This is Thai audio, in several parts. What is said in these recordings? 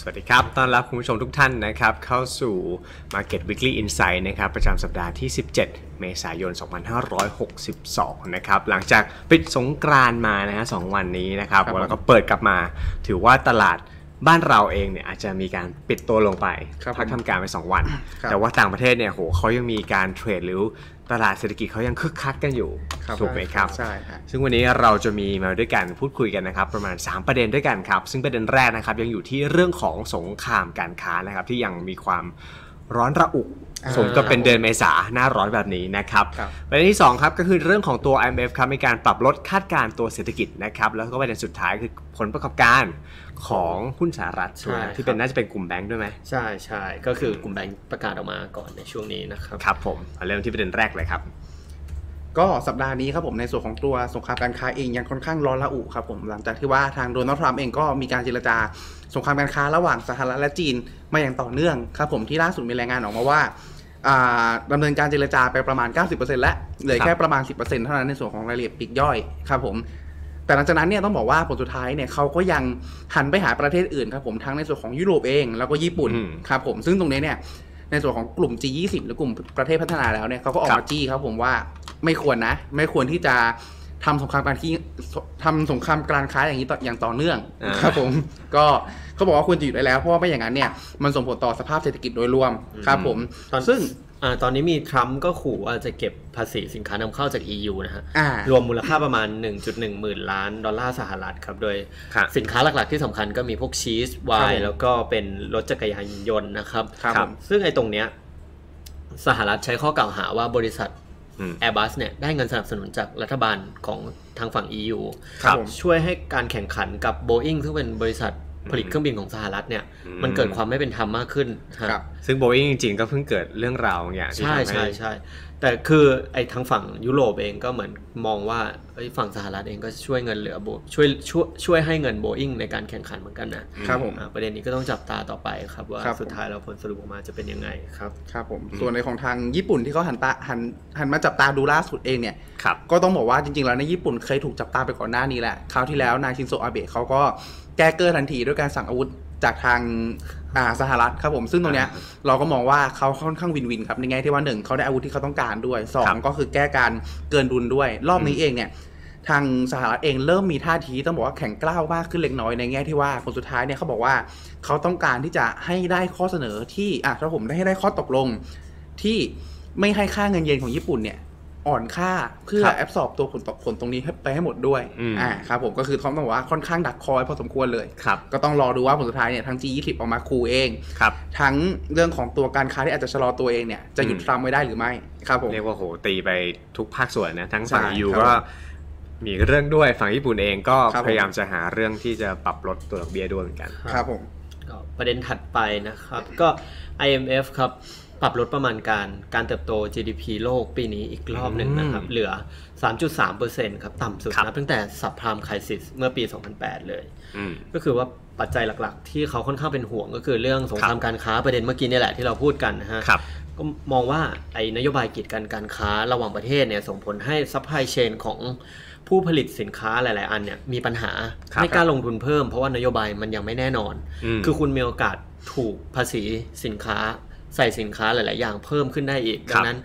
สวัสดีครับ ต้อนรับคุณผู้ชมทุกท่านนะครับ เข้าสู่ Market Weekly Insight นะครับ ประจำสัปดาห์ที่ 17 เมษายน 2562 นะครับ หลังจากปิดสงกรานต์มานะฮะสองวันนี้นะครับครับผมแล้วก็เปิดกลับมา ถือว่าตลาดบ้านเราเองเนี่ยอาจจะมีการปิดตัวลงไปครับผมพักทำการไป 2 วันครับแต่ว่าต่างประเทศเนี่ยโหเขายังมีการเทรดหรือ ตลาดเศรษฐกิจเขายังคึกคักกันอยู่ครับถูกไหมครับใช่ฮะซึ่งวันนี้เราจะมีมาด้วยกันพูดคุยกันนะครับ ประมาณ 3 ประเด็นด้วยกันครับ ซึ่งประเด็นแรกนะครับยังอยู่ที่เรื่องของสงครามการค้านะครับ ที่ยังมีความร้อนระอุอ่า สมกับเป็นเดือนเมษาหน้าร้อนแบบนี้นะครับครับประเด็นที่2ครับก็คือเรื่องของตัว IMF ครับมีการปรับลดคาดการณ์ตัวเศรษฐกิจนะครับแล้วก็ประเด็นสุดท้ายคือผลประกอบการของหุ้นสหรัฐใช่ที่เป็นครับน่าจะเป็นกลุ่มแบงค์ด้วยไหมใช่ใช่ก็คือกลุ่มแบงก์ประกาศออกมาก่อนในช่วงนี้นะครับครับผมเอาเริ่มที่ประเด็นแรกเลยครับก็สัปดาห์นี้ครับผมในส่วนของตัวสงครามการค้าเองยังค่อนข้างร้อนระอุครับผมหลังจากที่ว่าทางโดนัลด์ทรัมป์เองก็มีการเจรจาสงครามการค้าระหว่างสหรัฐและจีนมาอย่างต่อเนื่องครับผมที่ล่าสุดมีรายงานออกมาว่าอ่า ดำเนินการเจรจาไปประมาณ 90%แล้วเหลือแค่ประมาณ 10%เท่านั้นในส่วนของรายละเอียดปลีกย่อยครับผมแต่หลังจากนั้นเนี่ยต้องบอกว่าผลสุดท้ายเนี่ยเขาก็ยังหันไปหาประเทศอื่นครับผมทั้งในส่วนของยุโรปเองแล้วก็ญี่ปุ่นอืมครับผมซึ่งตรงนี้เนี่ยในส่วนของกลุ่ม G20 หรือกลุ่มประเทศพัฒนาแล้วเนี่ยเขาก็ออกครัมาบจี้ครับผมว่าไม่ควรนะ ไม่ควรที่จะทำสงครามการที่ทำสงครามการค้าอย่างนี้ต่ออย่างต่อเนื่องอ่าครับผมก็ เขาบอกว่าควรจะหยุดได้แล้วเพราะว่าไม่อย่างนั้นเนี่ยมันส่งผลต่อสภาพเศรษฐกิจโดยรวมครับผมตอนซึ่งอ่าตอนนี้มีทรัมป์ก็ขู่ว่าจะเก็บภาษีสินค้านำเข้าจาก EU นะฮะอ่ารวมมูลค่าประมาณ 1.1 หมื่นล้านดอลลาร์สหรัฐครับ โดยครับสินค้าหลักๆที่สำคัญก็มีพวกชีสไวครับผมน์แล้วก็เป็นรถจักรยานยนต์นะครับครับผมซึ่งไอ้ตรงเนี้ยสหรัฐใช้ข้อกล่าวหาว่าบริษัทอืม Airbus เนี่ยได้เงินสนับสนุนจากรัฐบาลของทางฝั่ง EU ครับผมช่วยให้การแข่งขันกับ Boeing ซึ่งเป็นบริษัท ผลิตเครื่องบินของสหรัฐเนี่ยอืมมันเกิดความไม่เป็นธรรมมากขึ้นฮะครับ ซึ่งโบอิงจริงๆ ก็เพิ่งเกิดเรื่องราวบางอย่างที่ใช่ทำให้ใช่ใช่แต่คือไอ้ทางฝั่งยุโรปเองก็เหมือนมองว่าเอ้ยฝั่งสหรัฐเองก็ช่วยเงินเหลือโบช่วยช่วยช่วยให้เงินโบอิงในการแข่งขันเหมือนกันนะครับผม อ่าประเด็นนี้ก็ต้องจับตาต่อไปครับว่าครับผม สุดท้ายแล้วผลสรุปออกมาจะเป็นยังไงครับ ครับผมส่วนในของทางญี่ปุ่นที่เขาหันตาหันหันมาจับตาดูล่าสุดเองเนี่ย ครับ ก็ต้องบอกว่าจริงๆ แล้วในญี่ปุ่นเคยถูกจับตาไปก่อนหน้านี้แหละ คราวที่แล้วนายชินโซอาเบะเขาก็แก้เกอร์ทันทีด้วยการสั่งอาวุธ จากทางอ่าสหรัฐครับผมซึ่งตรงเนี้ยเราก็มองว่าเขาค่อนข้างวินวินครับในแง่ที่ว่าหนึ่งเขาได้อาวุธที่เขาต้องการด้วยสอครังบก็คือแก้การเกินดุลด้วย รอบนี้เองเนี่ยทางสหรัฐเองเริ่มมีท่าทีต้องบอกว่าแข็งกร้าวมากขึ้นเล็กน้อยในแง่ที่ว่าผลสุดท้ายเนี่ยเขาบอกว่าเขาต้องการที่จะให้ได้ข้อเสนอที่อะถ้าผมได้ให้ได้ข้อตกลงที่ไม่ให้ค่าเงินเยนของญี่ปุ่นเนี่ย อ่อนค่าเพื่อครับแอบสอบตัวผลตกผลตรงนี้ให้ไปให้หมดด้วยอืมอ่าครับผมก็คือเขาต้องบอกว่าค่อนข้างดักคอยพอสมควรเลยครับก็ต้องรอดูว่าผลสุดท้ายเนี่ยทาง G20 ออกมาคูเองครับทั้งเรื่องของตัวการค้าที่อาจจะชะลอตัวเองเนี่ยจะหยุดอืมทรัมป์ไว้ได้หรือไม่ครับผมเรียกว่าโหตีไปทุกภาคส่วนนะทั้งฝั่งใช่ยูครับก็มีเรื่องด้วยฝั่งญี่ปุ่นเองก็ครับผมพยายามจะหาเรื่องที่จะปรับลดตัวดอกเบี้ยด้วยเหมือนกันครับผมก็ประเด็นถัดไปนะครับก็ IMF ครับ ปรับลดประมาณการการเติบโต GDP โลกปีนี้อีกรอบหนึ่งนะครับอืมเหลือ 3.3%ครับ ต่ำสุดครับนับตั้งแต่สับพรามไคซิสเมื่อปี 2008 เลยอืมก็คือว่าปัจจัยหลักๆ ที่เขาค่อนข้างเป็นห่วงก็คือเรื่องสงครามการค้าประเด็นเมื่อกี้เนี่ยแหละที่เราพูดกันนะฮะครับก็มองว่าไอ้นโยบายกีดกันการค้าระหว่างประเทศเนี่ยส่งผลให้ซัพพลายเชนของผู้ผลิตสินค้าหลาย ๆ อันเนี่ยมีปัญหาครับไม่กล้าลงทุนเพิ่มเพราะว่านโยบายมันยังไม่แน่นอนอืมคือคุณมีโอกาสถูกภาษีสินค้า ใส่สินค้าหลาย ๆ อย่างเพิ่มขึ้นได้อีกครัดับงนั้น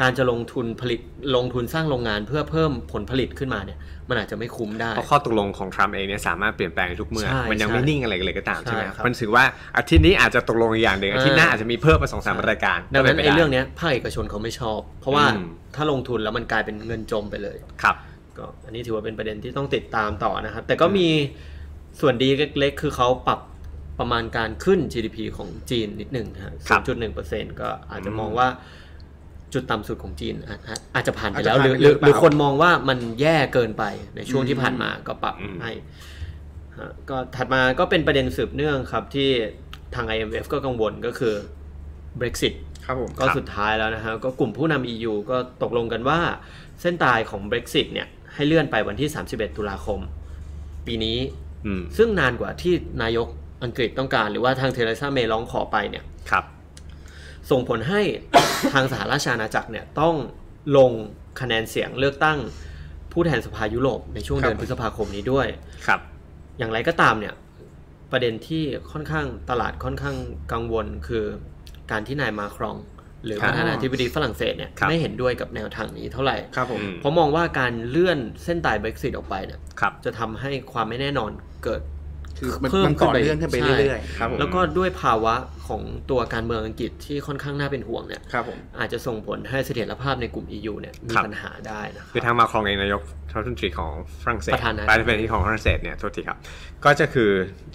การจะลงทุนผลิตลงทุนสร้างโรงงานเพื่อเพิ่มผลผลิตขึ้นมาเนี่ยมันอาจจะไม่คุ้มได้เพราะข้อตกลงของทรัมป์เองเนี่ยสามารถเปลี่ยนแปลงได้ทุกเมื่อใช่มันยังใช่ไม่นิ่งอะไรเลยก็ตามใช่ไหมใช่ครับมันถือว่าอาทิตย์นี้อาจจะตกลงอีกอย่างหนึ่งอาทิตย์หน้าอ่าอาจจะมีเพิ่มมาสองสามรายการดังนั้นก็ป็ไอ้ปด้เรื่องเนี้ยภาคเอกชนเขาไม่ชอบ เพราะว่าอืมถ้าลงทุนแล้วมันกลายเป็นเงินจมไปเลยครับก็อันนี้ถือว่าเป็นประเด็นที่ต้องติดตามต่อนะครับแต่ก็มีส่วนดีเล็กๆ คือเขาปรับ ประมาณการขึ้น GDP ของจีนนิดหนึ่งฮะครับ0.1%ก็อาจจะอืมมองว่าจุดต่ำสุดของจีนอาจอาจอาจจะผ่านไปอาจจะแล้วหรือผ่านไปหรือหรือเปล่าหรือคนมองว่ามันแย่เกินไปในช่วงที่อืมผ่านมาก็ปรับอืมให้ฮะก็ถัดมาก็เป็นประเด็นสืบเนื่องครับที่ทาง IMF ก็กังวลก็คือ Brexit ครับผมก็สุดท้ายแล้วนะฮะก็กลุ่มผู้นำ EU ก็ตกลงกันว่าเส้นตายของ Brexit เนี่ยให้เลื่อนไปวันที่ 31 ตุลาคม ปีนี้อืมซึ่งนานกว่าที่นายก อังกฤษต้องการหรือว่าทางเทเรซาเมย์ร้องขอไปเนี่ยครับส่งผลให้ทางสหราชอาณาจักรเนี่ยต้องลงคะแนนเสียงเลือกตั้งผู้แทนสภายุโรปในช่วงเดือนครับพฤษภาคมนี้ด้วยครับ อย่างไรก็ตามเนี่ยประเด็นที่ค่อนข้างตลาดค่อนข้างกังวลคือการที่นายมาครอง หรือครับประธานาธิบดีฝรั่งเศสเนี่ยครับไม่เห็นด้วยกับแนวทางนี้เท่าไหร่ครับผมอืมเพราะมองว่าการเลื่อนเส้นตาย Brexit ออกไปเนี่ยครับจะทำให้ความไม่แน่นอนเกิด คือมันเพิ่มมันต่อขึ้นไปเนื่องขึ้นไปใช่เรื่อยๆครับผมแล้วก็ด้วยภาวะของตัวการเมืองอังกฤษที่ค่อนข้างน่าเป็นห่วงเนี่ยครับผมอาจจะส่งผลให้เสถียรภาพในกลุ่ม EU เนี่ยมีครับปัญหาได้นะคคือรับทางมาครองเองนายกรัฐมนตรีของฝรั่งเศสประธานาธิบดีประธานาธิบดีของฝรั่งเศสเนี่ยโทษทีครับ ก็จะคือ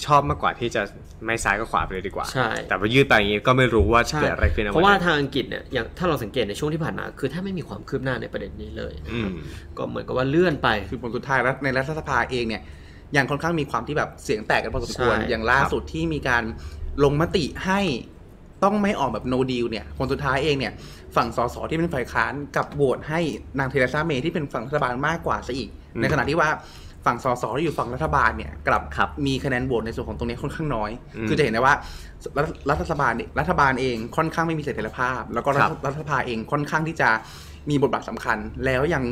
ชอบมากกว่าที่จะไม่ซ้ายก็ขวาไปเลยดีกว่าใช่แต่พอยืดไปอย่างนี้ก็ไม่รู้ว่าใช่เกิดอะไรขึ้นนเพราะว่านั้นทางอังกฤษเนี่ยอย่างถ้าเราสังเกตในช่วงที่ผ่านมา คือถ้าไม่มีความคืบหน้าในประเด็นนี้เลยนะอืครับมก็เหมือนกับว่าเลื่อนไปคือผลสุดท้ายแล้วในรัฐสภาเองเนี่ย ยังค่อนข้างมีความที่แบบเสียงแตกกันพอสมควรใช่อย่างล่าสุดที่มีการลงมติให้ต้องไม่ออกแบบ no deal เนี่ยผลสุดท้ายเองเนี่ย ฝั่งสสที่เป็นฝ่ายค้านกับโหวตให้นางเทเรซาเมย์ที่เป็นฝั่งรัฐบาลมากกว่าซะอีกอืมในขณะที่ว่าฝั่งสสที่อยู่ฝั่งรัฐบาลเนี่ยกลับครับมีคะแนนโหวตในส่วนของตรงนี้ค่อนข้างน้อยอืมคือจะเห็นได้ว่ารัฐรัฐบาลเนี่ยรัฐบาลเองค่อนข้างไม่มีเสถียรภาพ แล้วก็รัครัฐบรัฐสภาเองค่อนข้างที่จะมีบทบาทสำคัญ แล้วยัง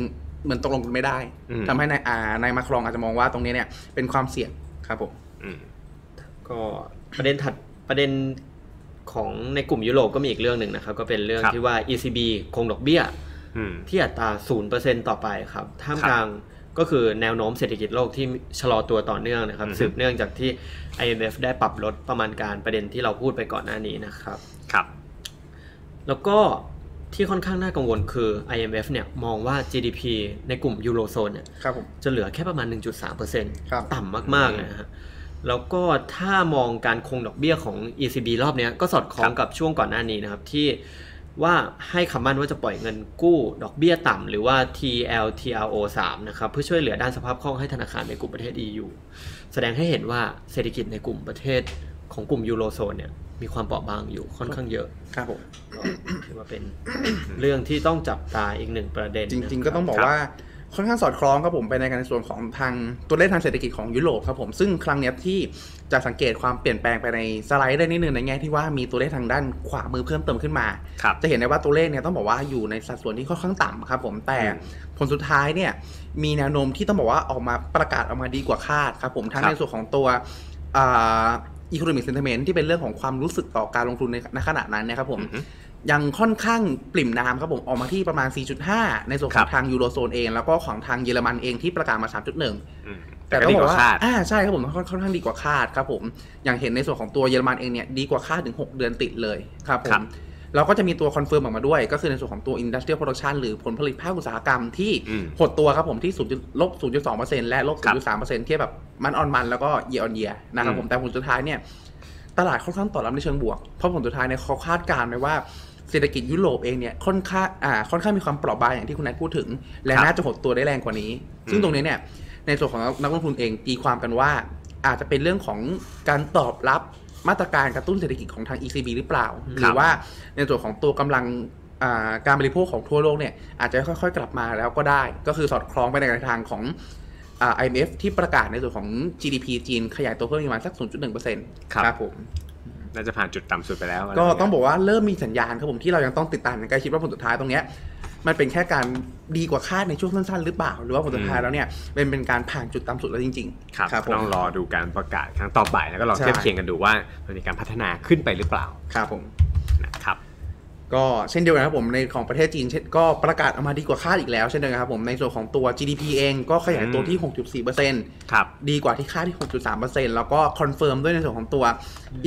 เหมือนตกลงกันไม่ได้อืมทำให้นายอ่านายมาครองอาจจะมองว่าตรงนี้เนี่ยเป็นความเสี่ยงครับผมอืมก็ประเด็นถัดประเด็นของในกลุ่มยุโรปก็มีอีกเรื่องหนึ่งนะครับ ก็เป็นเรื่องครับที่ว่า ECB คงดอกเบี้ยอืมที่อัตรา0%ต่อไปครับ ท่ามครับกลางก็คือแนวโน้มเศรษฐกิจโลกที่ชะลอตัวต่อเนื่องนะครับอือฮึสืบเนื่องจากที่ IMF ได้ปรับลดประมาณการประเด็นที่เราพูดไปก่อนหน้านี้นะครับ ครับ แล้วก็ ที่ค่อนข้างน่ากังวลคือ IMF เนี่ยมองว่า GDP ในกลุ่มยูโรโซนเนี่ยครับผมจะเหลือแค่ประมาณครับ1.3%ต่ำมากๆเลยนะฮะแล้วก็ถ้ามองการคงดอกเบี้ยของ ECB รอบเนี้ยก็สอดคล้องกับช่วงก่อนหน้านี้นะครับที่ว่าให้คำมั่นว่าจะปล่อยเงินกู้ดอกเบี้ยต่ำหรือว่า TLTRO 3นะครับเพื่อช่วยเหลือด้านสภาพคล่องให้ธนาคารในกลุ่มประเทศ EU แสดงให้เห็นว่าเศรษฐกิจในกลุ่มประเทศของกลุ่มยูโรโซนเนี่ย มีความเปราะบางอยู่ค่อนข้างเยอะครับผมก็ถือว่าเป็นเรื่องที่ต้องจับตาอีกหนึ่งประเด็น จริงนะๆก็ต้องบอกครับว่าค่อนข้างสอดคล้องครับผมไปในการในส่วนของทางตัวเลขทางเศรษฐกิจของยุโรปครับผมซึ่งครั้งเนี้ยที่จะสังเกตความเปลี่ยนแปลงไปในสไลด์ได้นิดนึงในแง่ที่ว่ามีตัวเลขทางด้านขวามือเพิ่มเติมขึ้นมาครับจะเห็นได้ว่าตัวเลขเนี่ยต้องบอกว่าอยู่ในสัดส่วนที่ค่อนข้างต่ำครับผมแต่อืมผลสุดท้ายเนี่ยมีแนวโน้มที่ต้องบอกว่าออกมาประกาศออกมาดีกว่าคาดครับผมทั้งครับในส่วนของตัวอ่า economic sentiment ที่เป็นเรื่องของความรู้สึกต่อการลงทุนในณขณะนั้นเนะครับผมอือฮึยังค่อนข้างปริ่มน้ำครับผมออกมาที่ประมาณ 4.5 ในส่วนขครัองบทางยูโรโซนเอง แล้วก็ของทางเยอรมันเองที่ประกาศมา 3.1อืมแต่ก็ต้องดีบอกกว่าว่าคาดอ่าใช่ครับผมค่อนค่อนข้างดีกว่าคาดครับผมอย่างเห็นในส่วนของตัวเยอรมันเองเนี่ยดีกว่าคาดถึง 6 เดือนติดเลยครับผครัมบ เราก็จะมีตัวคอนเฟิร์มออกมาด้วย ก็คือในส่วนของตัว industrial production หรือผลผลิตภาคอุตสาหกรรมที่อืมหดตัวครับผมที่0ลบ0.2%และลบครับ0.3%เทียบแบบมันออนมันแล้วก็ year on year นะครับผมแต่ผลสุดท้ายเนี่ยตลาดค่อนข้างตอบรับในเชิงบวก เพราะผลสุดท้ายเนี่ยเขาคาดการณ์ไว้ว่าเศรษฐกิจยุโรปเองเนี่ยค่อนข้างอ่าค่อนข้างมีความเปราะบางอย่างที่คุณนัทพูดถึง และครับน่าจะหดตัวได้แรงกว่านี้ ซึ่งอืมตรงนี้เนี่ยในส่วนของนักลงทุนเองตีความกันว่า อาจจะเป็นเรื่องของการตอบรับ มาตรการกระตุ้นเศรษฐกิจของทาง ECB หรือเปล่า หรือว่าในส่วนของตัวกำลังอ่าการบริโภคของทั่วโลกเนี่ยอาจจะค่อยๆ กลับมาแล้วก็ได้ ก็คือสอดคล้องไปในทางของอ่า IMF ที่ประกาศในส่วนของ GDP จีนขยายตัวเพิ่มประมาณสัก 0.1%ครับครับผมน่าจะผ่านจุดต่ำสุดไปแล้วะไรก็ย่าเยต้องบอกว่าเริ่มมีสัญญาณครับผมที่เรายังต้องติดตามอย่างใกล้ชิดว่าผลสุดท้ายตรงเนี้ย มันเป็นแค่การดีกว่าคาดในช่วงสั้นๆ หรือเปล่า หรือว่าผลสุดท้ายแล้วเนี่ยเป็นเป็นการผ่านจุดต่ำสุดแล้วจริงๆครับครับผมต้องรอดูการประกาศครั้งต่อไปแล้วก็ลองใช่เทียบเคียงกันดูว่ามันมีการพัฒนาขึ้นไปหรือเปล่าครับผมนะครับ ก็เช่นเดียวกันครับผมในของประเทศจีนเช่นก็ประกาศออกมาดีกว่าคาดอีกแล้วเช่นเดียวกันครับผมในส่วนของตัว GDP เองก็ขยายตัวที่ 6.4%ครับดีกว่าที่คาดที่ 6.3%แล้วก็คอนเฟิร์มด้วยในส่วนของตัว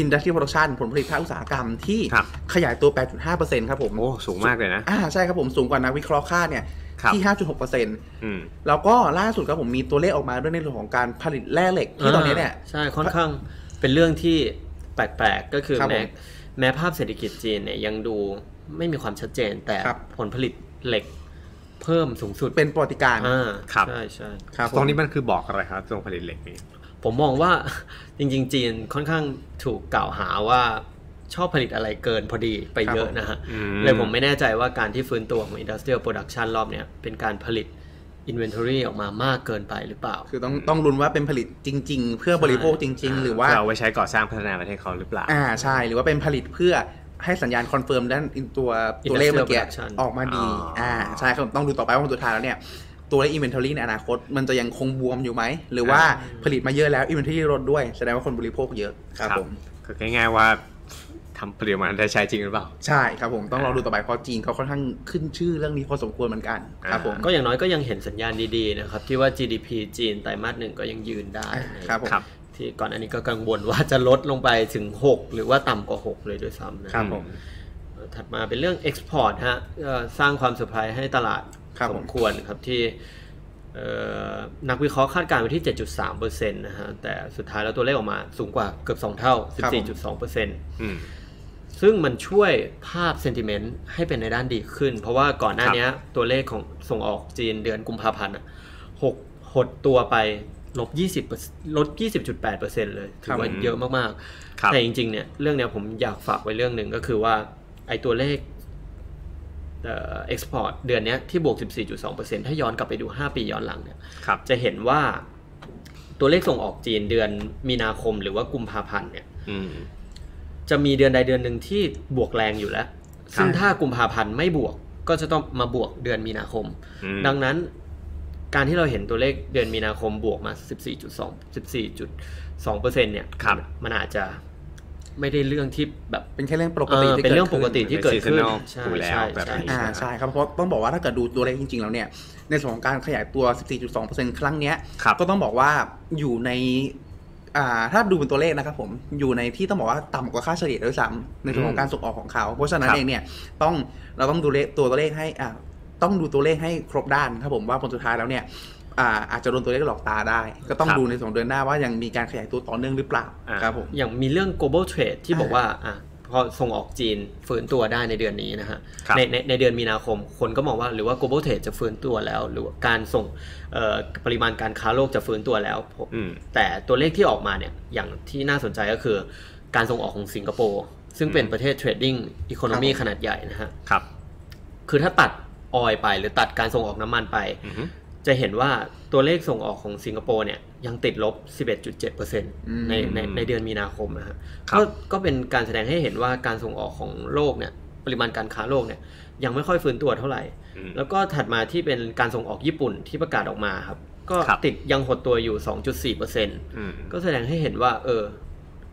Industrial Production ผลผลิตภาคอุตสาหกรรมที่ครับขยายตัว 8.5%ครับผมโอ้สูงมากเลยนะอ่าใช่ครับผมสูงกว่านักวิเคราะห์คาดเนี่ยครับที่ 5.6%อืมแล้วก็ล่าสุดครับผมมีตัวเลขออกมาด้วยในเรื่องของการผลิตแร่เหล็กที่ตอนนี้เนี่ยใช่ค่อนข้างเป็นเรื่องที่แปลกๆก็คือครับแม้ผม แม้ภาพเศรษฐกิจจีนเนี่ยยังดูไม่มีความชัดเจนแต่ครับผลผลิตเหล็กเพิ่มสูงสุดเป็นประวัติการณ์อ่าครับใช่ใช่ครับผมตรงนี้มันคือบอกอะไรครับตรงผลิตเหล็กนี้ ผมมองว่าจริง ๆ จีนค่อนข้างถูกกล่าวหาว่าชอบผลิตอะไรเกินพอดีไปเยอะนะฮะอืมเลยผมไม่แน่ใจว่าการที่ฟื้นตัวของ industrial production รอบเนี้ยเป็นการผลิต inventory ออกมามากเกินไปหรือเปล่า คือต้องต้องลุ้นว่าเป็นผลิตจริง ๆ เพื่อบริโภคจริง ๆ หรือว่าเพื่อเอาไว้ใช้ก่อสร้างพัฒนาประเทศเขาหรือเปล่า อ่าใช่ หรือว่าเป็นผลิตเพื่อให้สัญญาณคอนเฟิร์มด้านตัวตัวเลขเมื่อกี้ Industrial production ออกมาดีอ๋ออ่อ่าใช่ครับต้องดูต่อไปว่าผลสุดท้ายแล้วเนี่ยตัวเลข inventory ในอนาคต มันจะยังคงบวมอยู่ไหม หรือว่าผลิตมาเยอะแล้ว inventory ลดด้วย แสดงว่าคนบริโภคเยอะครับผมคือง่ายๆว่า ทำผลิตมาได้ใช้จริงหรือเปล่า ใช่ครับผมต้องรอดูต่อไปเพราะจีนเขาค่อนข้างขึ้นชื่อเรื่องนี้พอสมควรเหมือนกันครับผมก็อย่างน้อยก็ยังเห็นสัญญาณดีๆนะครับที่ว่า GDP จีนไตรมาสหนึ่งก็ยังยืนได้ในครับผมครับที่ก่อนอันนี้ก็กังวลว่าจะลดลงไปถึง 6 หรือว่าต่ำกว่า 6 เลยด้วยซ้ำนะครับผมเอ่อถัดมาเป็นเรื่อง Export ฮะเอ่อสร้างความเซอร์ไพรส์ให้ตลาดครับสผมมควรครับที่เอ่อนักวิเคราะห์คาดการณ์ไว้ที่ 7.3%นะฮะ แต่สุดท้ายแล้วตัวเลขออกมาสูงกว่าเกือบ 2 เท่า 14.2%อืม ซึ่งมันช่วยภาพเซนติเมนต์ให้เป็นในด้านดีขึ้น เพราะว่าก่อนหน้านี้ตัวเลขของส่งออกจีนเดือนกุมภาพันธ์อะหกหดตัวไปลบ20ลด20.8%เลยถือว่าครับเยอะมากครับๆแต่จริงๆเนี่ยเรื่องเนี้ยผมอยากฝากไว้เรื่องหนึ่งก็คือว่าไอ้ตัวเลขเอ่อ export เดือนเนี้ยที่บวก 14.2%ถ้าย้อนกลับไปดู 5 ปีย้อนหลังเนี่ยครับจะเห็นว่าตัวเลขส่งออกจีนเดือนมีนาคมหรือว่ากุมภาพันธ์เนี่ยอืม จะมีเดือนใดเดือนหนึ่งที่บวกแรงอยู่แล้ว ซึ่งถ้ากุมภาพันธ์ไม่บวกก็จะต้องมาบวกเดือนมีนาคมอืมดังนั้นการที่เราเห็นตัวเลขเดือนมีนาคมบวกมา 14.2 14.2เปอร์เซ็นต์เนี่ยครับมันอาจจะไม่ได้เรื่องที่แบบเป็นแค่เรื่องปเอกติอที่เป็นเรื่องขึ้ปกติที่เกิดขึ้น seasonal ใช่อยู่แล้วใช่แบบใช่นี้อ่าใช่ครับเพราะต้องบอกว่าถ้าเกิดดูตัวเลขจริงๆแล้วเนี่ยในส่วนของการขยายตัว 14.2%ครั้งเนี้ยครับก็ต้องบอกว่าอยู่ในอ่า ถ้าดูเป็นตัวเลขนะครับผมอยู่ในที่ต้องบอกว่าต่ำกว่าค่าเฉลี่ยด้วยซ้ำในส่วนของการส่งออกของเขา เพราะฉะนั้นครับเองเนี่ยต้องเราต้องดูเลขตัวตัวเลขให้อ่าต้องดูตัวเลขให้ครบด้านครับผมว่าผลสุดท้ายแล้วเนี่ยอ่าอาจจะโดนตัวเลขหลอกตาได้ ก็ต้องครับดูในสองเดือนหน้าว่ายังมีการขยายตัวต่อเนื่องหรือเปล่าอ่าครับผมอย่างมีเรื่อง global trade ที่บอกว่าอะ พอส่งออกจีนฟื้นตัวได้ในเดือนนี้นะฮะครับในในในเดือนมีนาคม คนก็มองว่าหรือว่า global trade จะฟื้นตัวแล้ว หรือว่าการส่งเอ่อปริมาณการค้าโลกจะฟื้นตัวแล้วผมอืมแต่ตัวเลขที่ออกมาเนี่ยอย่างที่น่าสนใจก็คือ การส่งออกของสิงคโปร์ซึ่งเป็นประเทศเทรดดิ้งอีโคโนมีครับผมขนาดใหญ่นะฮะครับ คือถ้าตัดออยไปหรือตัดการส่งออกน้ำมันไปอือฮึ จะเห็นว่าตัวเลขส่งออกของสิงคโปร์เนี่ยยังติดลบ 11.7%ในในในเดือนมีนาคมนะฮะครับก็ก็เป็นการแสดงให้เห็นว่าการส่งออกของโลกเนี่ยปริมาณการค้าโลกเนี่ยยังไม่ค่อยฟื้นตัวเท่าไหร่อืมแล้วก็ถัดมาที่เป็นการส่งออกญี่ปุ่นที่ประกาศออกมาครับ ก็ครับติดยังหดตัวอยู่ 2.4%อืมก็แสดงให้เห็นว่าเออ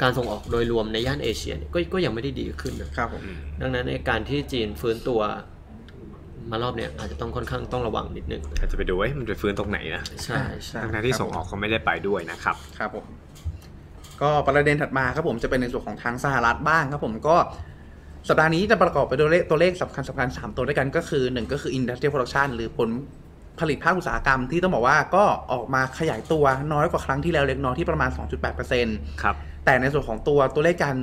การส่งออกโดยรวมในย่านเอเชียเนี่ยก็ก็ยังไม่ได้ดีขึ้นนะครับผมอืมดังนั้นในการที่จีนฟื้นตัว มารอบเนี่ยอาจจะต้องค่อนข้างต้องระวังนิดนึงอาจจะไปดูว่าเอ๊ะมันจะฟื้นตรงไหนนะใช่ใช่ทั้งๆที่ส่งออกเขาไม่ได้ไปด้วยนะครับครับผมก็ประเด็นถัดมาครับผมจะเป็นในส่วนของทางสหรัฐบ้างครับผมก็สัปดาห์นี้จะประกอบไปด้วยเลขตัวเลขสำคัญสำคัญสามตัวด้วยกันก็คือหนึ่งก็คือ industrial production หรือผลผลิตภาคอุตสาหกรรมที่ต้องบอกว่าก็ออกมาขยายตัวน้อยกว่าครั้งที่แล้วเล็กน้อยที่ประมาณ 2.8%ครับแต่ในส่วนของตัวตัวเลขการ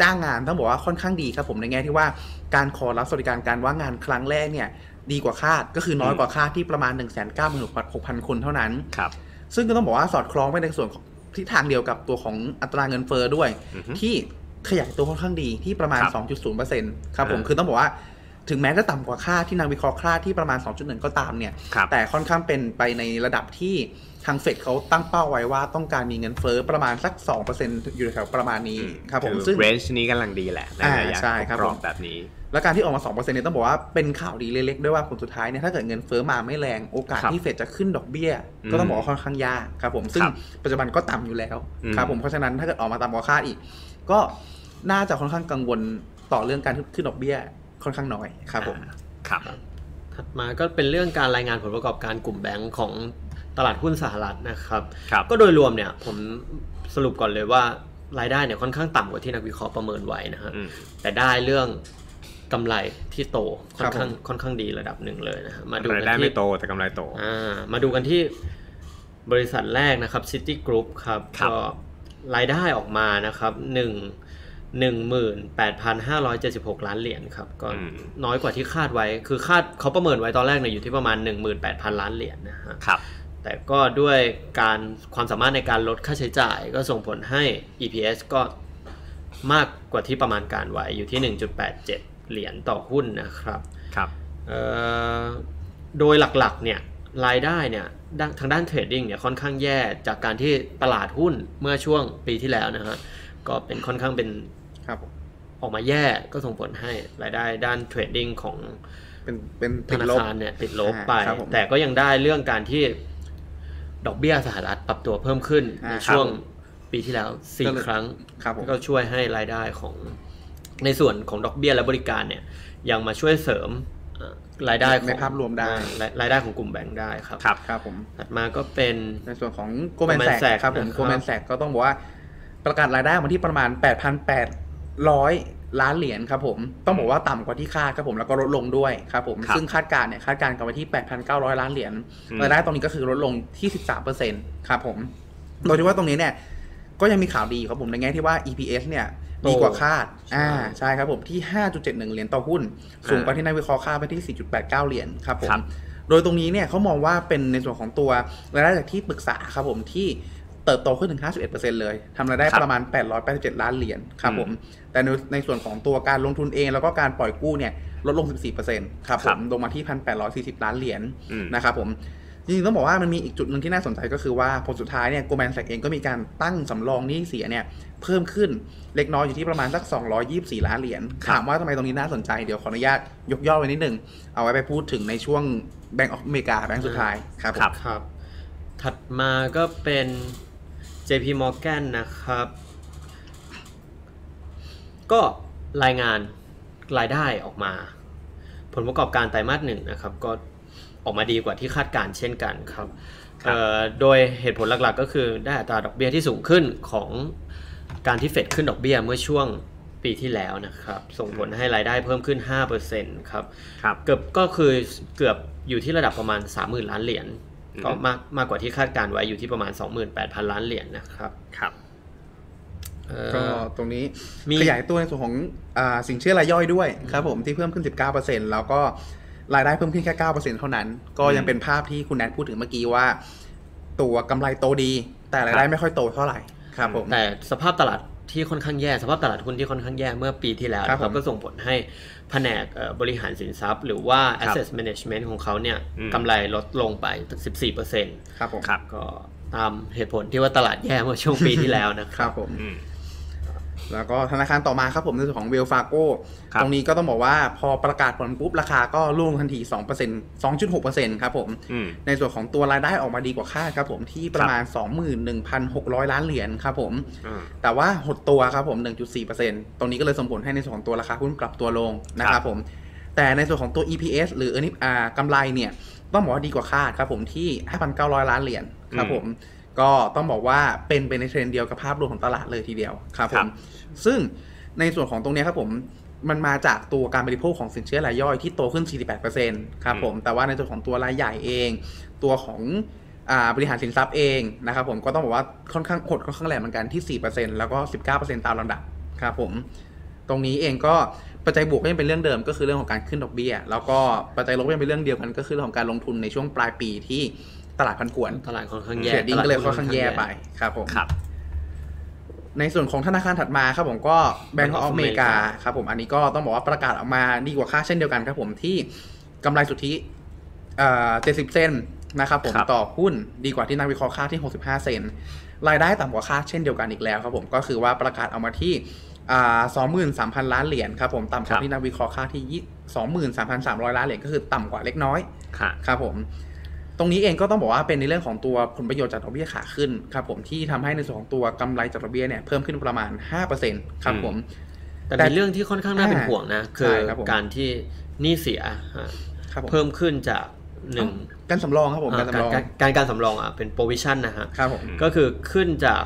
จ้างงานต้องบอกว่าค่อนข้างดีครับผมในแง่ที่ว่าการขอรับสวัสดิการการว่างงานครั้งแรกเนี่ย ดีกว่าคาดก็คือน้อยกว่าคาดที่ประมาณ 1 9 6 0 0 0 คนเท่านั้นครับซึ่งก็ต้องบอกว่าสอดคล้องไปในส่วนของทิศทางเดียวกับตัวของอัตราเงินเฟอ้อด้วย ที่ขยายตัวค่อนข้างดีที่ประมาณครับ2.0%ครับผมคือต้องบอกว่า ถึงแม้จะต่ำกว่าค่าที่นางวิเคราะห์คาดที่ประมาณ 2.1 ก็ตามเนี่ยครับแต่ค่อนข้างเป็นไปในระดับที่ทางเฟดเขาตั้งเป้าไว้ว่าต้องการมีเงินเฟอ้อประมาณสัก 2%อยู่แถวประมาณนี้ครับผมคือซึ่งเรนจ์นี้กำลังดีแหละในอ่าระยะใช่ครับกรอผบมแบบนี้ แล้วการที่ออกมา 2%เนี่ยต้องบอกว่าเป็นข่าวดีเล็กๆ ด้วยว่าผลสุดท้ายเนี่ยถ้าเกิดเงินเฟ้อมาไม่แรงโอกาสครับที่เฟดจะขึ้นดอกเบี้ยอืมก็ต้องบอกว่าค่อนข้างยากครับผมซึ่งครับปัจจุบันก็ต่ำอยู่แล้วอืมครับผมเพราะฉะนั้นถ้าเกิดออกมาต่ำกว่าคาดอีก ก็น่าจะค่อนข้างกังวลต่อเรื่องการขึ้นดอกเบี้ย ค่อนข้างน้อยครับผมอ่าครับถัดมาก็เป็นเรื่องการรายงานผลประกอบการกลุ่มแบงก์ของตลาดหุ้นสหรัฐนะครับครับก็โดยรวมเนี่ยผมสรุปก่อนเลยว่ารายได้เนี่ยค่อนข้างต่ำกว่าที่นักวิเคราะห์ประเมินไว้นะฮะอืมแต่ได้เรื่องกำไรที่โตค่อนข้างครับผมค่อนข้างดีระดับหนึ่งเลยนะฮะมาดูรายกันได้ที่ไม่โตแต่กำไรโตอ่ามาดูกันที่บริษัทแรกนะครับ City Group ครับครับก็รายได้ออกมานะครับหนึ่ง หนึ่งหมื่นแปดพันห้าร้อยเจ็ดสิบหกล้านเหรียญครับ ก็อืมน้อยกว่าที่คาดไว้ คือคาดเขาประเมินไว้ตอนแรกเนี่ยอยู่ที่ประมาณหนึ่งหมื่นแปดพันล้านเหรียญนะฮะครับ แต่ก็ด้วยการความสามารถในการลดค่าใช้จ่าย ก็ส่งผลให้ EPS ก็มากกว่าที่ประมาณการไว้อยู่ที่ 1.87 เหรียญต่อหุ้นนะครับครับเอ่อโดยหลักๆเนี่ยรายได้เนี่ยด้านทางด้านเทรดดิ้งเนี่ยค่อนข้างแย่จากการที่ตลาดหุ้นเมื่อช่วงปีที่แล้วนะฮะก็เป็นค่อนข้างเป็น ครับผมออกมาแย่ก็ส่งผลให้รายได้ด้านเทรดดิ้งของเป็เป็นเป็นธติดนาลบคารเนี่ยติดลบไปอ่าครับผมแต่ก็ยังได้เรื่องการที่ดอกเบี้ยสหรัฐปรับตัวเพิ่มขึ้นอ่าในช่วงครับปีที่แล้วก็สี่เลยครั้งครับผมก็ช่วยให้รายได้ของในส่วนของดอกเบี้ยและบริการเนี่ยยังมาช่วยเสริมเอ่อรายได้ของในภาพรวมได้อ่ารายรายได้ของกลุ่มแบงค์ได้ครับครับครับผมถัดมาก็เป็นในส่วนของโกลแมน Goldman แซก Sachs ครับผมนะครับโกลแมนแซกก็ต้องบอกว่าประกาศรายได้มาที่ประมาณ 8,800 ล้านเหรียญครับผมต้องบอกว่าต่ำกว่าที่คาดครับผมแล้วก็ลดลงด้วยครับผมครับซึ่งคาดการณ์เนี่ยคาดการณ์กันไว้ที่ 8,900 ล้านเหรียญอืมรายได้ตรงนี้ก็คือลดลงที่ 13%ครับผมโดยที่ว่าตรงนี้เนี่ยก็ยังมีข่าวดีครับผมในแง่ที่ว่า EPS เนี่ยดีกว่าคาด อ่า ใช่ครับผมที่ 5.71 เหรียญต่อหุ้น สูงกว่าที่นักวิเคราะห์คาดไปที่ 4.89 เหรียญครับผมครับโดยตรงนี้เนี่ยเขามองว่าเป็นในส่วนของตัวรายได้จากที่ปรึกษาครับผมที่ เติบโตขึ้นถึง 51%เลยทำรายได้ครับประมาณ 887 ล้านเหรียญครับผม แต่ในในส่วนของตัวการลงทุนเองแล้วก็การปล่อยกู้เนี่ยลดลง 14%ครับผครัมบลงมาที่ 1,840 ล้านเหรียญอืมนะครับผมจริงๆต้องบอกว่ามันมีอีกจุดหนึ่งที่น่าสนใจก็คือว่าผลสุดท้ายเนี่ยโกลแมนแซกเองก็มีการตั้งสำรองหนี้เสียเนี่ยเพิ่มขึ้นเล็กน้อยอยู่ที่ประมาณสัก 224 ล้านเหรียญครับถามว่าทำไมตรงนี้น่าสนใจเดี๋ยวขออนุญาตยกย่อไว้นิดหนึ่งเอาไว้ไปพูดถึงในช่วงแบงก์ออฟอเมริกาแบงก์สุดท้ายครับผมครับครับ ถัดมาก็เป็น JP Morgan นะครับ ก็รายงานรายได้ออกมา ผลประกอบการไตรมาสหนึ่งนะครับ ก็ออกมาดีกว่าที่คาดการณ์เช่นกันครับครับเอ่อโดยเหตุผลหลักๆ ก็คือได้อัตราดอกเบี้ยที่สูงขึ้นของการที่เฟดขึ้นดอกเบี้ยเมื่อช่วงปีที่แล้วนะครับ ส่งผลให้รายได้เพิ่มขึ้น 5%ครับครับเกือบก็คือเกือบอยู่ที่ระดับประมาณ 30,000 ล้านเหรียญอืม ก็มากมากกว่าที่คาดการไว้อยู่ที่ประมาณ 28,000 ล้านเหรียญนะครับครับเอ่อก็ตรงนี้มีขยายตัวในส่วนของอาสินเชื่อรายย่อยด้วยครับผมที่เพิ่มขึ้น 19%แล้วก็รายได้เพิ่มขึ้นแค่ 9%เท่านั้น ก็ยังเป็นภาพที่คุณแนทพูดถึงเมื่อกี้ว่า ตัวกำไรโตดี แต่รายได้ไม่ค่อยโตเท่าไหร่ครับผมแต่สภาพตลาด ที่ค่อนข้างแย่สภาพตลาดหุ้นที่ค่อนข้างแย่เมื่อปีที่แล้วครับนะครับผมก็ส่งผลให้แผนกเอ่อบริหารสินทรัพย์ หรือว่าครับ asset management ของเขาเนี่ยอืมกำไรลดลงไป14%ครับผมครับก็ตามเหตุผลที่ว่าตลาดแย่เมื่อช่วงปีที่แล้วนะคครัรับบผมอืม แล้วก็ธนาคารต่อมาครับผมในส่วนของเวลฟาโกครับตรงนี้ก็ต้องบอกว่าพอประกาศผลปุ๊บราคาก็ร่วงทันที2% 2.6%ครับผมอืมในส่วนของตัวรายได้ออกมาดีกว่าคาดครับผมที่ประมาณ 21,600 ล้านเหรียญครับผมอ่าแต่ว่าหดตัวครับผม 1.4%ตรงนี้ก็เลยส่งผลให้ในส่วนของตัวราคาหุ้นปรับตัวลงนะคครัรับบผม แต่ในส่วนของตัว EPS หรือ earning อ่ากำไรเนี่ยต้องบอกว่าดีกว่าคาดครับผมที่ 5,900 ล้านเหรียญครับผม ก็ต้องบอกว่าเป็นไปในเทรนด์เดียวกับภาพรวมของตลาดเลยทีเดียวครับผครัมบซึ่งในส่วนของตรงเนี้ยครับผมมันมาจากตัวการบริโภคของสินเชื่อรายย่อยที่โตขึ้น 48%ครับผมแต่ว่าในส่วนของตัวรายใหญ่เอง ตัวของอ่าบริหารสินทรัพย์เองนะครับผมก็ต้องบอกว่าค่อนข้างหดค่อนข้างแรงเหมือนกันที่ 4%แล้วก็ 19%ตามลำดับครับผมตรงนี้เองก็ปัจจัยบวกก็ยังเป็นเรื่องเดิมก็คือเรื่องของการขึ้นดอกเบี้ย แล้วก็ปัจจัยลบก็ยังเป็นเรื่องเดียวกันก็คือเรื่องของการลงทุนในช่วงปลายปีที่ ตลาดพันผวนตลาดค่อนข้างเทแย่รดดิ้งก็เลยค่อนข้างแย่ไปครับผมครับ ในส่วนของธนาคารถัดมาครับผมก็แบงก์อ Bank อ of ฟอเมริกา America ครับผมอันนี้ก็ต้องบอกว่าประกาศออกมาดีกว่าค่าดเช่นเดียวกันครับผมที่กำไรสุทธิเอ่อ70เซนต์นะครับผมครับต่อหุ้นดีกว่าที่นักวิเคราะห์คาดที่ 65 เซนต์รายได้ต่ำกว่าคาดเช่นเดียวกันอีกแล้วครับผมก็คือว่าประกาศออกมาที่อ่า23,000ล้านเหรียญครับผมต่ำกครัว่าบที่นักวิเคราะห์คาดที่ยี่23,300ล้านเหรียญก็คือต่ำกว่าเล็กน้อยค่ะครับผม ตรงนี้เองก็ต้องบอกว่าเป็นในเรื่องของตัวผลประโยชน์จากดอกเบี้ยขาขึ้นครับผมที่ทำให้ในส่วนของตัวกำไรจากดอกเบี้ยเนี่ยเพิ่มขึ้นประมาณ 5%ครับผมแต่แต่มีเรื่องที่ค่อนข้างน่าเป็นห่วงนะคือใช่ครับผมการที่หนี้เสียฮะครับผมเพิ่มขึ้นจากหนึ่งการสำรองครับผมการอ่าสำรองการการการสำรองอะเป็น provision นะฮะครับผมก็คือขึ้นจาก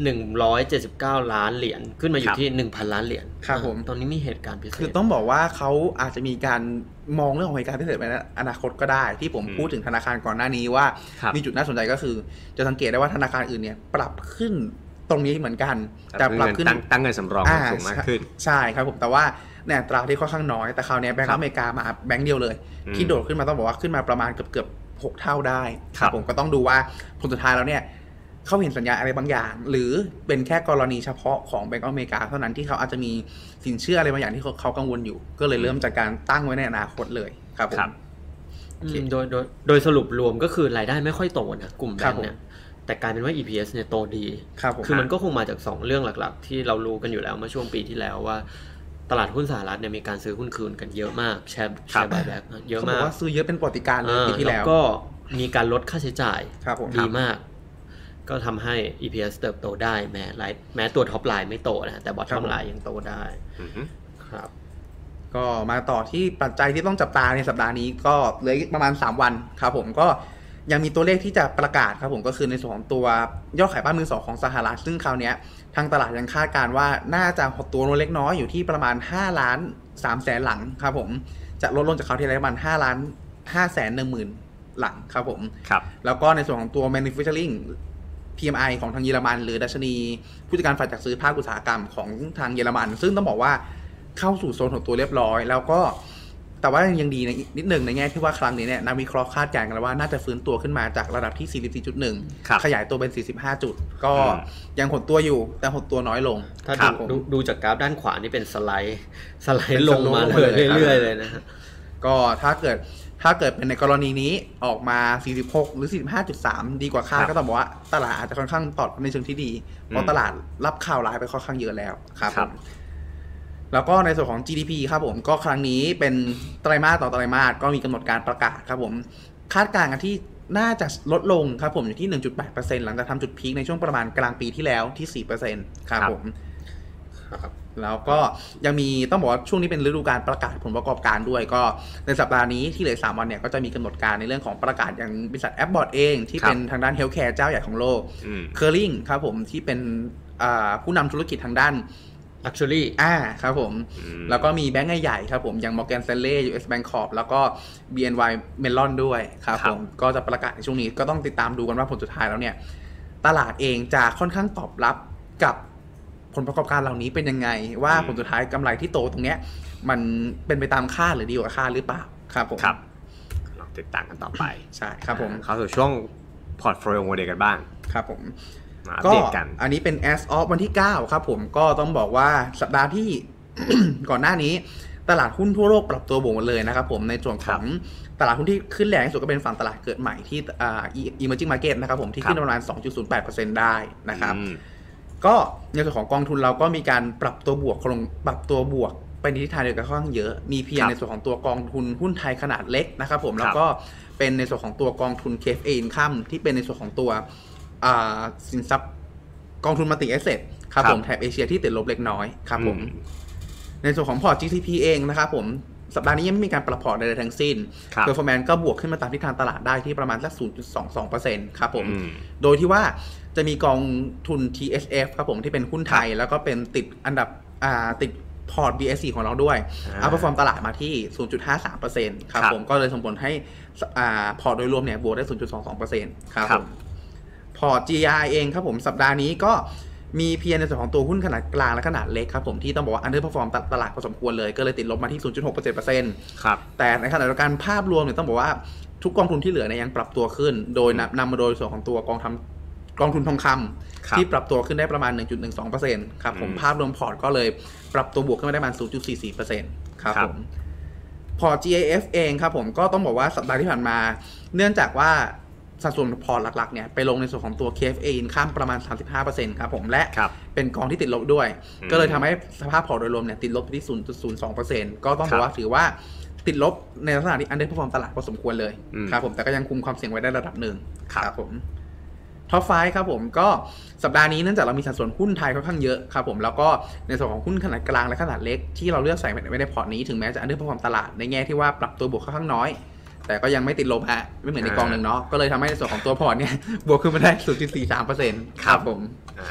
179 ล้านเหรียญขึ้นมาอคยู่รับที่ 1,000 ล้านเหรียญครับผมตอนนี้มีเหตุการณ์พิเศษคือต้องบอกว่าเขาอาจจะมีการมองเรื่องของเหตุการณ์พิเศษไปในอนาคตก็ได้ ที่ผมอืมพูดถึงธนาคารก่อนหน้านี้ว่าครับมีจุดน่าสนใจก็คือ จะสังเกตได้ว่าธนาคารอื่นเนี่ย ปรับขึ้นตรงนี้เหมือนกัน แต่ปรับขึ้นตั้งตั้งเงินสำรองสูงมากขึ้น ใช่ครับผมแต่ว่าเนี่ยอัตราที่ค่อนข้างน้อยแต่คราวเนี้ยแบงก์ครับอเมริกามาแบงก์เดียวเลยอืมที่โดดขึ้นมาต้องบอกว่าขึ้นมาประมาณเกือบเกือบหกเท่าได้ครับผมก็ต้องดูว่าผลสุดท้ายแล้วเนี่ย เขาเห็นสัญญาณอะไรบางอย่าง หรือเป็นแค่กรณีเฉพาะของแบงก์อเมริกาเท่านั้นที่เขาอาจจะมีสินเชื่ออะไรบางอย่างที่เขาเขากังวลอยู่ ก็เลยเริ่มจากการตั้งไว้ในอนาคตเลยครับผมครับอืมโดยโดยโดยสรุปรวมก็คือรายได้ไม่ค่อยโตนะกลุ่มแบครังบผมค์เนี่ยแต่กลายเป็นว่า EPS เนี่ยโตดีครับผมคือมันก็คงมาจาก 2 เรื่องหลัก ๆ ที่เรารู้กันอยู่แล้วเมื่อช่วงปีที่แล้วว่าตลาดหุ้นสหรัฐเนี่ยมีการซื้อหุ้นคืนกันเยอะมาก แชร์แชครับร์บายแบ็กเยอะเขาบอมากกว่าซื้อเยอะเป็นปฏิการเลยอ่าปีที่แล้วก็มีการลดค่าใช้จ่ายครับผมดีมาก ก็ทำให้ EPS เติบโตได้แม้ไลน์แม้ตัวท็อปไลน์ไม่โตนะแต่บอทครัทอบมผมไลน์ยังโตได้อือฮึครับ ก็มาต่อที่ปัจจัยที่ต้องจับตาในสัปดาห์นี้ก็เหลืออีกประมาณ 3 วันครับผมก็ยังมีตัวเลขที่จะประกาศครับผมก็คือในส่วนของตัวยอดขายบ้านมือสองของสหรัฐซึ่งคราวเนี้ยทางตลาดยังคาดการณ์ว่าน่าจะหดตัวลงเล็กน้อยอยู่ที่ประมาณ 5 ล้าน3แสนหลังครับผมจะลดลงจากคราวที่แล้วประมาณ5ล้าน5แสน1หมื่นหลังครับผมครับแล้วก็ในส่วนของตัว manufacturing PMI ของทางเยอรมัน หรือดัชนีผู้จัดการฝ่ายจัดซื้อภาคอุตสาหกรรมของทางเยอรมัน ซึ่งต้องบอกว่าเข้าสู่โซนของตัวเรียบร้อย แล้วก็แต่ว่ายังดีในนิดหนึ่งในแง่ที่ว่าครั้งนี้เนี่ยนักวิเคราะห์คาดการณ์กันว่าน่าจะฟื้นตัวขึ้นมาจากระดับที่ครับ44.1 ขยายตัวเป็น 45 จุด ก็อืมยังหดตัวอยู่แต่หดตัวน้อยลง ถ้าครัดูบดูดูจากกราฟด้านขวานี่เป็นสไลด์ สไลเป็นด์ลงมาสโลปเลยเลยครับเรื่อยๆเลยนะฮะก็ถ้าเกิด ถ้าเกิดเป็นในกรณีนี้ออกมา 46 หรือ 45.3 ดีกว่าคาดครับก็ต้องบอกว่าตลาดอาจจะค่อนข้างตอบรับในเชิงที่ดี เพราะตลาดรับข่าวร้ายไปค่อนข้างเยอะแล้วครับครับผมแล้วก็ในส่วนของ GDP ครับผมก็ครั้งนี้เป็นไตรมาสต่อไตรมาสก็มีกำหนดการประกาศครับผมคาดการณ์กันที่น่าจะลดลงครับผมอยู่ที่ 1.8%หลังจากทำจุดพีคในช่วงประมาณกลางปีที่แล้วที่ 4%ครับครับผม แล้วก็ยังมีต้องบอกว่าช่วงนี้เป็นฤดูการประกาศผลประกอบการด้วยก็ในสัปดาห์นี้ที่เหลือ3วันเนี่ยก็จะมีกำหนดการในเรื่องของประกาศอย่างบริษัทแอปบอร์ดเองที่ครับเป็นทางด้านเฮลท์แคร์เจ้าใหญ่ของโลกอืมเคอร์ลิงครับผมที่เป็นอ่าผู้นำธุรกิจทางด้าน Luxury อ่าครับผมอืมแล้วก็มีแบงก์ใหญ่ๆครับผม อย่าง Morgan Stanley US Bank Corp แล้วก็ BNY Mellon ด้วยครับครับผม ก็จะประกาศในช่วงนี้ก็ต้องติดตามดูกันว่าผลสุดท้ายแล้วเนี่ย ตลาดเองจะค่อนข้างตอบรับกับ ผลประกอบการเหล่านี้เป็นยังไง ว่าอืมผลสุดท้ายกำไรที่โตตรงเนี้ย มันเป็นไปตามคาดหรือดีกว่าคาดหรือเปล่าครับผมครับลองติดตามกันต่อไปใช่ครับผมเข้าสู่ช่วงพอร์ตโฟลิโอโมเดลกันบ้างครับผมมาอัปก็เดตกันอันนี้เป็น as of วันที่ 9 ครับผมก็ต้องบอกว่าสัปดาห์ที่ก่อนหน้านี้ตลาดหุ้นทั่วโลกปรับตัวบวกหมดเลยนะครับผมในส่วนของตลาดหุ้นที่ขึ้นแรงที่สุดก็เป็นฝั่งตลาดเกิดใหม่ที่อ่า emerging market นะครับผมที่ขึ้นประมาณ 2.08%ได้นะครับอืม ก็ในส่วนของกองทุนเราก็มีการปรับตัวบวกลงปรับตัวบวกไปในทิศทางเดียวกันค่อนข้างเยอะ มีเพียงครับในส่วนของตัวกองทุนหุ้นไทยขนาดเล็กนะครับผมครับแล้วก็เป็นในส่วนของตัวกองทุน KFA Income ที่เป็นในส่วนของตัวอ่าสินทรัพย์กองทุนมัลติแอสเซทครับผมแถบเอเชียที่ติดลบเล็กน้อยครับผมอืในส่วนของพอร์ต GTP เองนะครับผม สัปดาห์นี้ยังไม่มีการปรับพอร์ตใดๆทั้งสิ้นครับเ e อร์ฟอร์แมนก็บวกขึ้นมาตามทิศทางตลาดได้ที่ประมาณสัก 0.22%ครับผมอืมโดยที่ว่า จะมีกองทุน TSF ครับผมที่เป็นหุ้นไทย แล้วก็เป็นติดอันดับอ่าติดพอร์ต BSC ของเราด้วยอ่าอัพเปอร์ฟอร์มตลาดมาที่ 0.53%ครับครับผมก็เลยส่งผลให้อ่าพอร์ตโดยรวมเนี่ยบวกได้ 0.22%ครับครัผบมพอร์ต GI เองครับผมสัปดาห์นี้ก็มีเพียงในส่วนของตัวหุ้นขนาดกลางและขนาดเล็กครับผมที่ต้องบอกว่าอันเดอร์เพอร์ฟอร์มตลาดพอสมควรเลย ก็เลยติดลบมาที่ 0.6%ครับแต่ในขณะเดียวกันภาพรวมเนี่ยต้องบอกว่าทุกกองทุนที่เหลือเนี่ยยังปรับตัวขึ้น โดยนำนำมาโดยส่วนของตัวกองทำ กองทุนทองคำครับที่ปรับตัวขึ้นได้ประมาณ 1.12%ครับผมอืมภาพรวมพอร์ตก็เลยปรับตัวบวกขึ้นมาได้ประมาณ 0.44%ครับครับผมพอร์ต GAF เองครับผมก็ต้องบอกว่าสัปดาห์ที่ผ่านมา เนื่องจากว่าสัดส่วนพอร์ตหลักๆเนี่ยไปลงในส่วนของตัว KFA ข้ามประมาณ 35%ครับผมและครับเป็นกองที่ติดลบด้วยอืมก็เลยทำให้สภาพพอร์ตโดยรวมเนี่ยติดลบไปที่ 0.02%ก็ต้องบครัอบกว่าถือว่าติดลบในลักษณะที่อันเดอร์พอร์ฟอร์มตลาดพอสมควรเลยอืมครับผมแต่ก็ยังคุมความเสี่ยงไว้ได้ระดับหนึ่งครับผม ท็อปไฟครับผมก็สัปดาห์นี้เนื่องจากเรามีสัดส่วนหุ้นไทยค่อนข้างเยอะครับผมแล้วก็ในส่วนของหุ้นขนาดกลางและขนาดเล็กที่เราเลือกใส่ไว้ในพอร์ตนี้ถึงแม้จะอันเดอร์พอร์ฟอร์มตลาดในแง่ที่ว่าปรับตัวบวกค่อนข้างน้อย แต่ก็ยังไม่ติดลบฮะไม่เหมือนในกองหนึ่งเนาะก็เลยทำให้ในส่วนของตัวพอร์ตเนี่ยบวกขึ้นมาได้ 0.43%ครับผมอ่า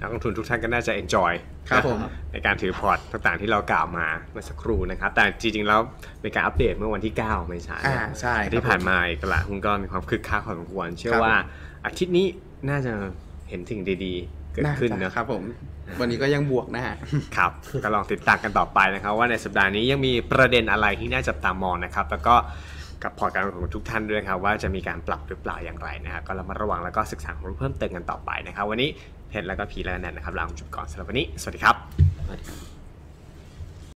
นักลงทุนทุกท่านก็น่าจะ enjoy ครับผมในการถือพอร์ตต่างๆที่เรากล่าวมาเมื่อสักครู่นะครับ แต่จริงๆแล้วเป็นการอัปเดตเมื่อวันที่9ไม่ใช่อ่าใช่ครับที่ผ่านมาตลาดหุ้นก็มีความคึกคักพอสมควร เชื่อครับว่า อาทิตย์นี้น่าจะเห็นสิ่งดีๆ เกิดขึ้นาจนะครับผม วันนี้ก็ยังบวกนะฮะ ครับ ก็ลองติดตามกันต่อไปนะครับ ว่าในสัปดาห์นี้ยังมีประเด็นอะไรที่น่าจับตามองนะครับ แล้วก็กับพอร์ตการลงทุนของทุกท่านด้วยครับว่าจะมีการปรับหรือเปล่าอย่างไรนะครับก็ระมัดระวังแล้วก็ศึกษาความรู้เพิ่มเติมกันต่อไปนะครับ วันนี้เพชรแล้วก็พีแล้วแนนนะครับลาคุณผู้ชมก่อนสำหรับวันนี้ สวัสดีครับสวัสดีครับ